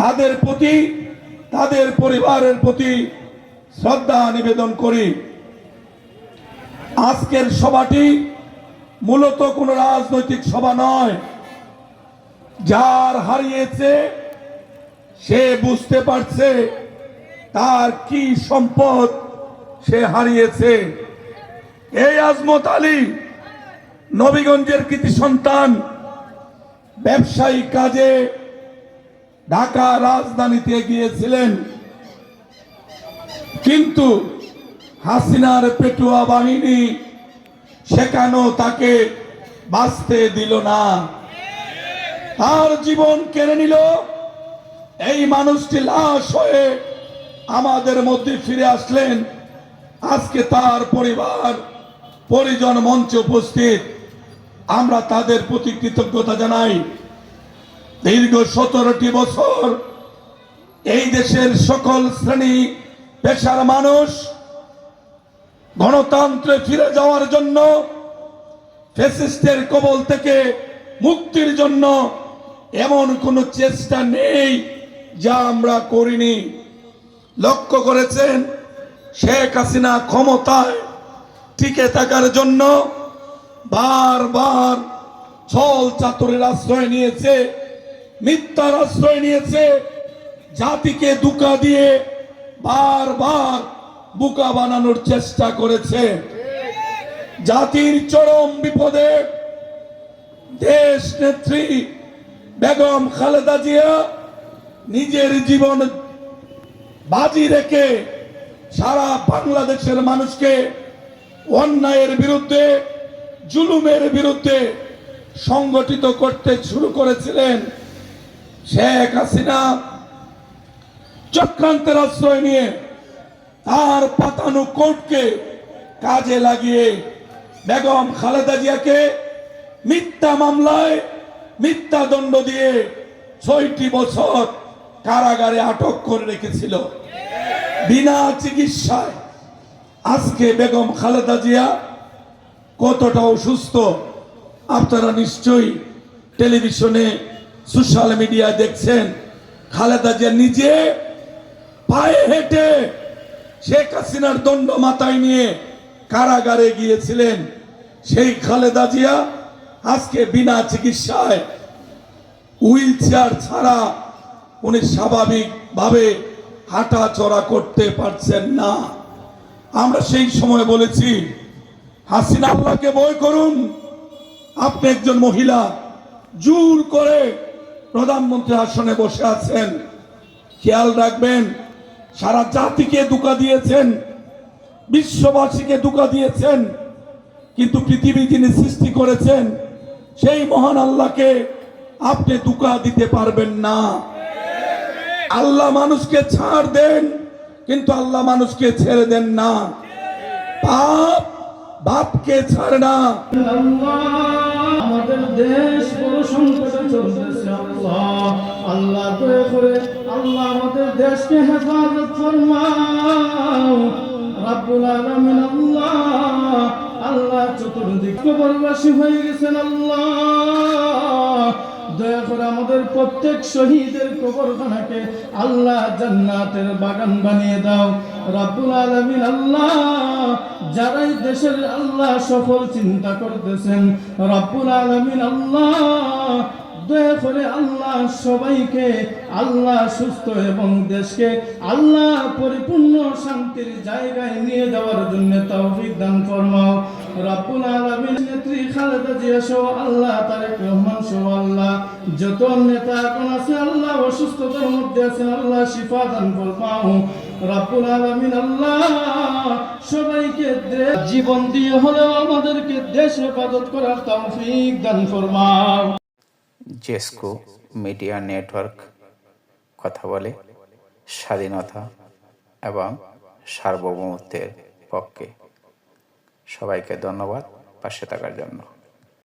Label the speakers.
Speaker 1: তাদের প্রতি, তাদের পরিবারের প্রতি শ্রদ্ধা নিবেদন করি। আজকের সভাটি মূলত কোনো রাজনৈতিক সভা নয়। যার হারিয়েছে, সে বুঝতে পারছে তার কি সম্পদ সে হারিয়েছে। এই আজমত আলী, নবীগঞ্জের কৃতি সন্তান ব্যবসায়িক কাজে ঢাকা রাজধানীতে গিয়েছিলেন। কিন্তু হাসিনার পেটুয়া বাহিনী সেখানেও তাকে বাঁচতে দিল না। তার জীবন কেড়ে নিল। এই মানুষটি লাশ হয়ে আমাদের মধ্যে ফিরে আসলেন। আজকে তার পরিবার, পরিজন মঞ্চে উপস্থিত। আমরা তাদের প্রতি কৃতজ্ঞতা জানাই। দীর্ঘ সতেরোটি বছর এই দেশের সকল শ্রেণি, পেশার মানুষ গণতন্ত্রে ফিরে যাওয়ার জন্য ফেসিস্টের কবল থেকে মুক্তির জন্য এমন কোনো চেষ্টা নেই যা আমরা করিনি। লক্ষ্য করেছেন শেখ হাসিনা ক্ষমতায় টিকে থাকার জন্য বারবার ছল চাতুরের আশ্রয় নিয়েছে। মিথ্যার আশ্রয় নিয়েছে, জাতিকে দুকা দিয়ে বারবার বুকা বানানোর চেষ্টা করেছে। জাতির চরম বিপদে দেশ নেত্রী বেগম খালেদা জিয়া নিজের জীবন বাজি রেখে সারা বাংলাদেশের মানুষকে অন্যায়ের বিরুদ্ধে, জুলুমের বিরুদ্ধে সংগঠিত করতে শুরু করেছিলেন। শেখ হাসিনা চক্রান্তের আশ্রয় নিয়ে তার পাতানো কোর্টকে কাজে লাগিয়ে বেগম খালেদা জিয়াকে মিথ্যা মামলায় মিথ্যা দণ্ড দিয়ে ছয়টি বছর কারাগারে আটক করে রেখেছিল। বিনা চিকিৎসায় আজকে বেগম খালেদা জিয়া কতটা অসুস্থ আপনারা নিশ্চয়ই টেলিভিশনে সোশ্যাল মিডিয়া দেখছেন, খালেদা জিয়া নিজে পায়ে হেঁটে শেখ হাসিনার দণ্ড মাথায় নিয়ে কারাগারে গিয়েছিলেন। সেই খালেদা জিয়া আজকে বিনা চিকিৎসায় হুইল চেয়ার ছাড়া উনি স্বাভাবিকভাবে হাঁটা চড়া করতে পারছেন না। আমরা সেই সময় বলেছি, হাসিনা আল্লাহকে বই করুন, আপনি একজন মহিলা জোর করে প্রধানমন্ত্রী আসনে বসে আছেন। খেয়াল রাখবেন, সারা জাতিকে দুকা দিয়েছেন, বিশ্ববাসীকে দুকা দিয়েছেন, কিন্তু পৃথিবী যিনি সৃষ্টি করেছেন, সেই মহান আল্লাহকে আপনি দুকা দিতে পারবেন না। আল্লাহ মানুষকে ছাড় দেন, কিন্তু আল্লাহ মানুষকে ছেড়ে দেন না। পাপ বাপকে ছাড়ে না।
Speaker 2: আমাদের দেশ সংকটে চলতেছে আল্লাহ আল্লাহ করে আল্লাহ আমাদের দেশকে হেফাজত ফরমাও। রাব্বুল আলামিন আল্লাহ আল্লাহ চতুর্দিক কবরবাসী হয়ে গেছেন আল্লাহ। দয়া করে আমাদের প্রত্যেক শহীদের কবরখানাকে আল্লাহ জান্নাতের বাগান বানিয়ে দাও। রাব্বুল আলামিন আল্লাহ, যারাই দেশের আল্লাহ সফল চিন্তা করতেছেন, রাব্বুল আলামিন আল্লাহ দয়া করে আল্লাহ সবাইকে, আল্লাহ সুস্থ এবং দেশকে, আল্লাহ পরিপূর্ণ শান্তির জায়গায় নিয়ে যাওয়ার জন্য তৌফিক দান ফরমাও। রাব্বুল আলামিন নেত্রী খালেদা জিয়া সহ আল্লাহ, তারেক রহমান সহ আল্লাহ, যত নেতা এখন আছে, আল্লাহ অসুস্থতার মধ্যে আছেন আল্লাহ শিফা দান ফরমাও। রাব্বুল আলামিন আল্লাহ, সবাইকে জীবন দিয়ে হলেও আমাদেরকে দেশ হেফাজত করার তৌফিক দান ফরমাও।
Speaker 3: জেসকো মিডিয়া নেটওয়ার্ক কথা বলে স্বাধীনতা এবং সার্বভৌমত্বের পক্ষে। সবাইকে ধন্যবাদ পাশে থাকার জন্য।